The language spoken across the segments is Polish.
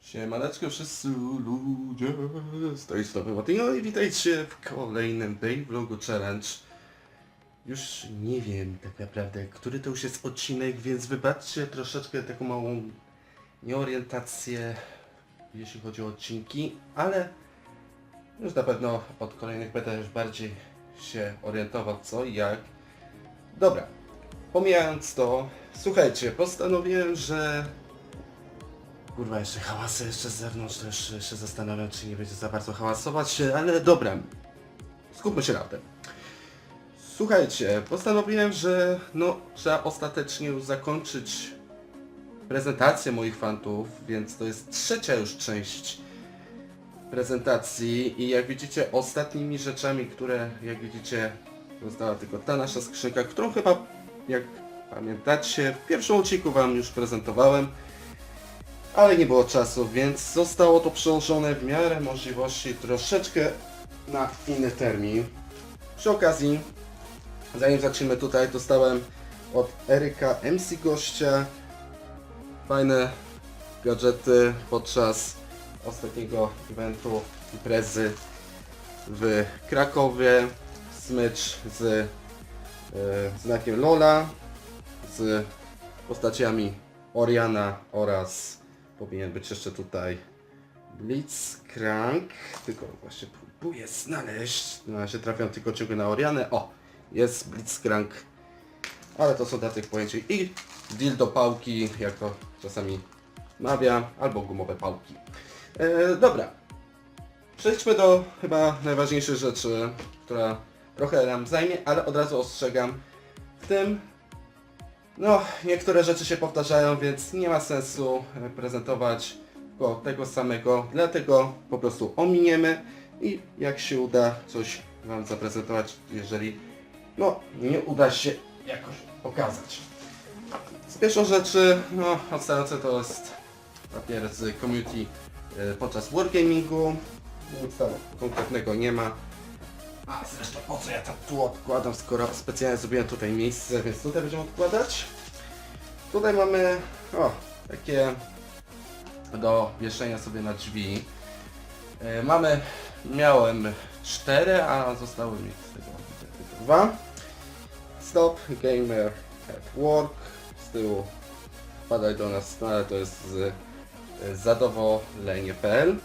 Siemaneczko wszyscy ludzie, z tej strony Matino i witajcie w kolejnym Bayblogu Challenge. Już nie wiem tak naprawdę, który to już jest odcinek, więc wybaczcie troszeczkę taką małą nieorientację, jeśli chodzi o odcinki, ale już na pewno od kolejnych będę już bardziej się orientował co i jak. Dobra, pomijając to, słuchajcie, postanowiłem, że Kurwa, jeszcze hałasy jeszcze z zewnątrz, jeszcze się zastanawiam, czy nie będzie za bardzo hałasować, ale dobra. Skupmy się na tym. Słuchajcie, postanowiłem, że no, trzeba ostatecznie już zakończyć prezentację moich fantów, więc to jest trzecia już część prezentacji i jak widzicie ostatnimi rzeczami, które jak widzicie została tylko ta nasza skrzynka, którą chyba jak pamiętacie w pierwszym odcinku wam już prezentowałem ale nie było czasu, więc zostało to przełożone w miarę możliwości troszeczkę na inny termin. Przy okazji, zanim zaczniemy tutaj, dostałem od Eryka MC Gościa fajne gadżety podczas ostatniego eventu imprezy w Krakowie. Smycz z e, znakiem Lola, z postaciami Oriana oraz powinien być jeszcze tutaj Blitzcrank, tylko właśnie próbuję znaleźć, na razie trafiam tylko ciągle na Orianę, o, jest Blitzcrank, ale to są dla tych pojęci i dildo pałki, jak to czasami mawia, albo gumowe pałki. E, dobra, przejdźmy do chyba najważniejszej rzeczy, która trochę nam zajmie, ale od razu ostrzegam, w tym no, niektóre rzeczy się powtarzają, więc nie ma sensu e, prezentować go tego samego, dlatego po prostu ominiemy i jak się uda coś Wam zaprezentować, jeżeli no, nie uda się jakoś pokazać. Z pierwszą rzeczy, no, odstające to jest papier z community e, podczas wargamingu, nic tam konkretnego nie ma. A zresztą po co ja tam tu odkładam, skoro specjalnie zrobiłem tutaj miejsce, więc tutaj będziemy odkładać. Tutaj mamy o, takie do wieszenia sobie na drzwi. E, mamy, miałem cztery, a zostały mi z tego dwa. Stop Gamer at Work. Z tyłu wpadaj do nas, no ale to jest z zadowolenie.pl.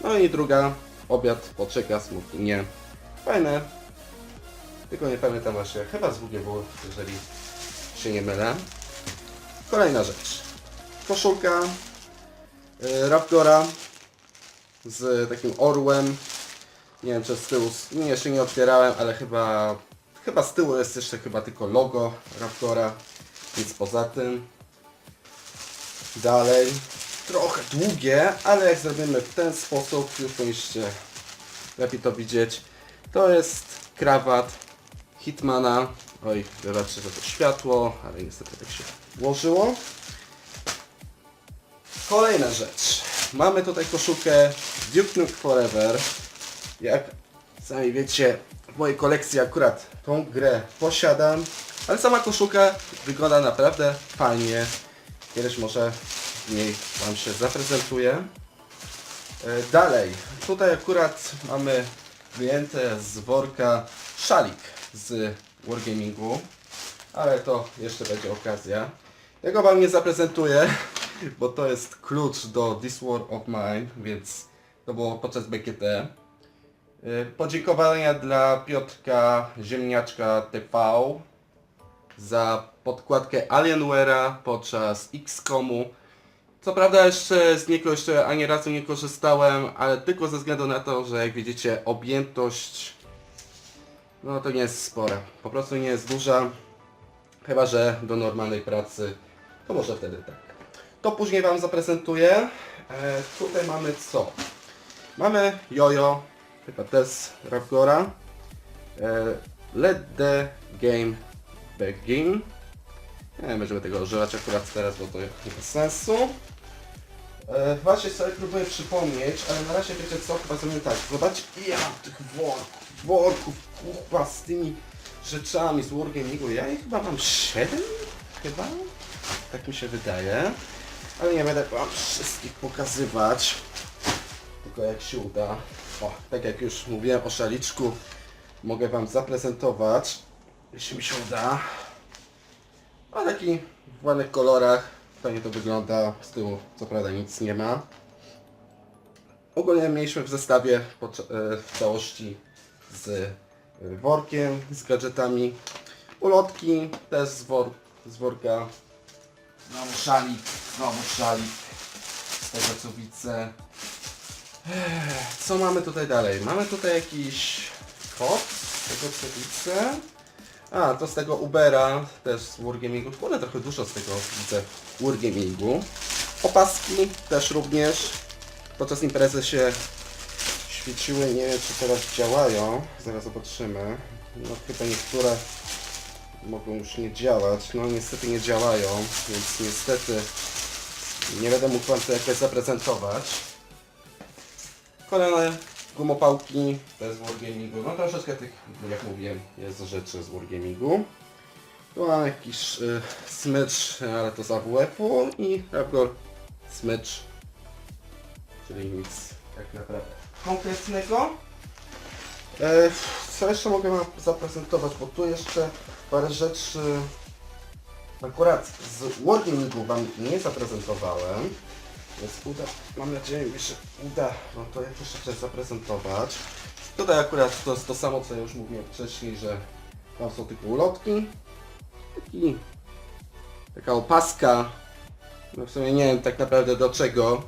No i druga, obiad poczeka, smutnie nie. Fajne. Tylko nie pamiętam właśnie, chyba z WGW, jeżeli się nie mylę. Kolejna rzecz. Koszulka y, Raptora z takim orłem. Nie wiem czy z tyłu, nie, jeszcze nie otwierałem, ale chyba, chyba z tyłu jest jeszcze chyba tylko logo Raptora. Nic poza tym. Dalej. Trochę długie, ale jak zrobimy w ten sposób, już powinniście lepiej to widzieć. To jest krawat Hitmana. Oj, wybaczcie za to światło, ale niestety tak się włożyło. Kolejna rzecz. Mamy tutaj koszulkę Duke Nukem Forever. Jak sami wiecie, w mojej kolekcji akurat tą grę posiadam. Ale sama koszulka wygląda naprawdę fajnie. Kiedyś może w niej Wam się zaprezentuję. E, Dalej, tutaj akurat mamy wyjęte z worka szalik z Wargamingu, ale to jeszcze będzie okazja. Tego Wam nie zaprezentuję, bo to jest klucz do This War of Mine, więc to było podczas BGT. E, Podziękowania dla Piotrka Ziemniaczka TV za podkładkę Alienware'a podczas XCOMu. Co prawda jeszcze z niego jeszcze ani razu nie korzystałem, ale tylko ze względu na to, że jak widzicie objętość no to nie jest spora. Po prostu nie jest duża. Chyba, że do normalnej pracy to może wtedy tak. To później Wam zaprezentuję. E, tutaj mamy co? Mamy jojo, chyba też Ravgora. E, let the game begin. Nie będziemy tego używać akurat teraz, bo to nie ma sensu. Właśnie sobie próbuję przypomnieć, ale na razie wiecie co, chyba zrobimy tak. Zobaczcie mam tych worków. worków, kupa z tymi rzeczami z Wargamingu. Ja ich chyba mam 7? Chyba? Tak mi się wydaje. Ale nie będę wam wszystkich pokazywać. Tylko jak się uda. O, tak jak już mówiłem o szaliczku, mogę wam zaprezentować, jeśli mi się uda. O taki w ładnych kolorach. Fajnie to wygląda. Z tyłu co prawda nic nie ma. Ogólnie mieliśmy w zestawie e, w całości z e, workiem, z gadżetami. Ulotki też z, wor, z worka. Znowu szalik, znowu szalik. Z tego co widzę. Co mamy tutaj dalej? Mamy tutaj jakiś kod, z tego co widzę. A, to z tego Ubera, też z Wargamingu. Kurde, trochę dużo z tego widzę Wargamingu. Opaski też również. Podczas imprezy się świeciły, nie wiem czy teraz działają. Zaraz zobaczymy. No chyba niektóre mogą już nie działać. No niestety nie działają, więc niestety nie będę mógł Wam to jakoś zaprezentować. Kolejne gumopałki, to jest z Wargamingu. No troszeczkę tych, jak mówiłem, jest rzeczy z Wargamingu. Tu mam jakiś y, smycz, ale to z AWF-u i Rapgol smycz, czyli nic tak naprawdę konkretnego. E, co jeszcze mogę Wam zaprezentować, bo tu jeszcze parę rzeczy akurat z Wargamingu Wam nie zaprezentowałem. Więc uda, mam nadzieję, że uda no to jakieś rzeczy zaprezentować. Tutaj akurat to jest to samo, co ja już mówiłem wcześniej, że tam są tylko ulotki. Taki, taka opaska. No w sumie nie wiem tak naprawdę do czego.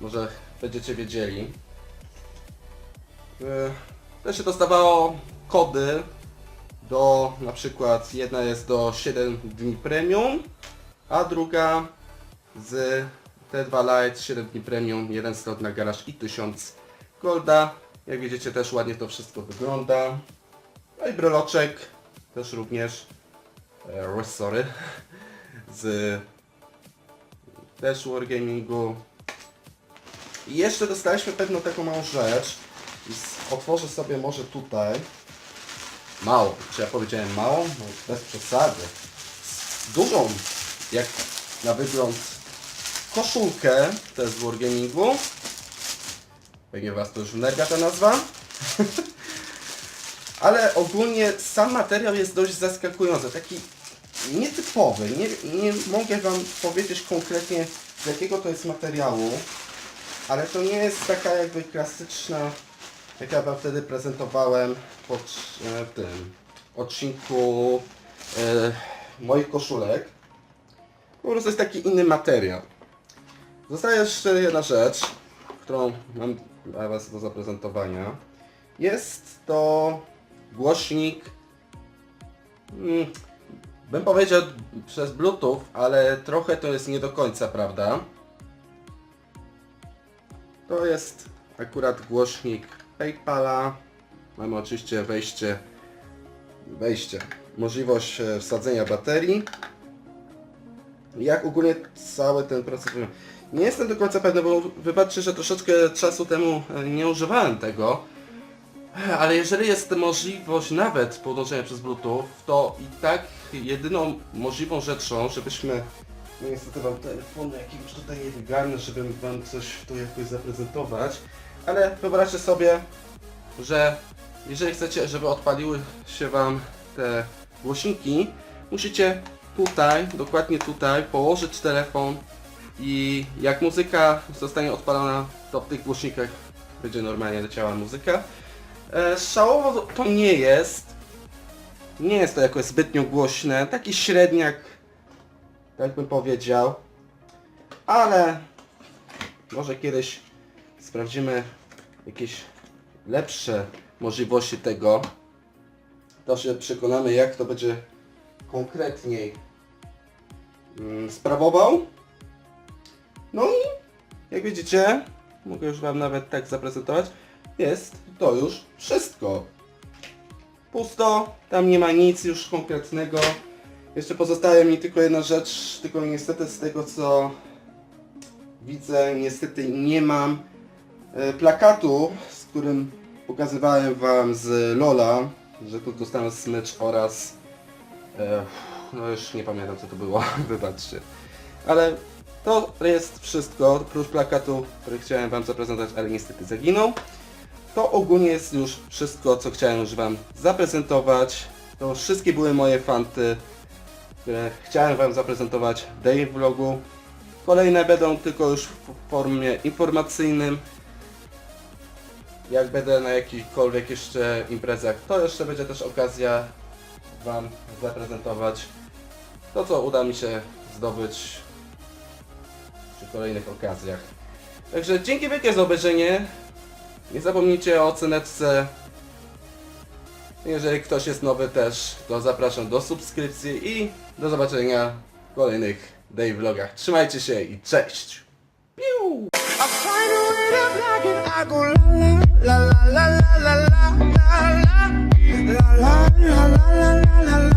Może będziecie wiedzieli. Yy, Też się dostawało kody do na przykład jedna jest do 7 dni premium, a druga z T2 Lite 7 dni premium, jeden slot na garaż i 1000 golda. Jak widzicie też ładnie to wszystko wygląda. No i breloczek też również e, z też Wargamingu. I jeszcze dostaliśmy pewną taką małą rzecz. Otworzę sobie może tutaj. Mało. Czy ja powiedziałem mało? No, bez przesady. Dużą, jak na wygląd, koszulkę, jest z Wargamingu. Pewnie Was to już wnerwia ta nazwa. Ale ogólnie sam materiał jest dość zaskakujący. Taki nietypowy. Nie, nie mogę Wam powiedzieć konkretnie z jakiego to jest materiału. Ale to nie jest taka jakby klasyczna, jak ja Wam wtedy prezentowałem pod e, tym odcinku e, moich koszulek. Po prostu jest taki inny materiał. Zostaje jeszcze jedna rzecz, którą mam dla Was do zaprezentowania. Jest to głośnik, mm, bym powiedział przez Bluetooth, ale trochę to jest nie do końca prawda. To jest akurat głośnik PayPala. Mamy oczywiście wejście, wejście, możliwość e, wsadzenia baterii. Jak ogólnie cały ten proces? Nie jestem do końca pewny, bo wybaczcie, że troszeczkę czasu temu e, nie używałem tego. Ale jeżeli jest możliwość nawet podłączenia przez Bluetooth, to i tak jedyną możliwą rzeczą, żebyśmy... No niestety wam telefonu jakiegoś tutaj nie wygarnę, żeby wam coś tu jakoś zaprezentować. Ale wyobraźcie sobie, że jeżeli chcecie, żeby odpaliły się wam te głośniki, musicie tutaj, dokładnie tutaj, położyć telefon i jak muzyka zostanie odpalona, to w tych głośnikach będzie normalnie leciała muzyka. E, Szałowo to nie jest. Nie jest to jakoś zbytnio głośne. Taki średniak, tak bym powiedział. Ale może kiedyś sprawdzimy jakieś lepsze możliwości tego. To się przekonamy jak to będzie konkretniej mm, sprawował. No i jak widzicie, mogę już Wam nawet tak zaprezentować, jest to już wszystko. Pusto, tam nie ma nic już konkretnego. Jeszcze pozostaje mi tylko jedna rzecz, tylko niestety z tego co widzę, niestety nie mam e, plakatu, z którym pokazywałem wam z Lola, że tu dostałem smycz oraz e, no już nie pamiętam co to było, wybaczcie. Ale to jest wszystko, oprócz plakatu, który chciałem wam zaprezentować, ale niestety zaginął. To ogólnie jest już wszystko, co chciałem już wam zaprezentować. To wszystkie były moje fanty, które chciałem wam zaprezentować w day vlogu. Kolejne będą tylko już w formie informacyjnym. Jak będę na jakichkolwiek jeszcze imprezach, to jeszcze będzie też okazja Wam zaprezentować to, co uda mi się zdobyć kolejnych okazjach. Także dzięki wielkie za obejrzenie. Nie zapomnijcie o ceneczce. Jeżeli ktoś jest nowy też, to zapraszam do subskrypcji i do zobaczenia w kolejnych day vlogach. Trzymajcie się i cześć! Piu! la la la la la la la la la la la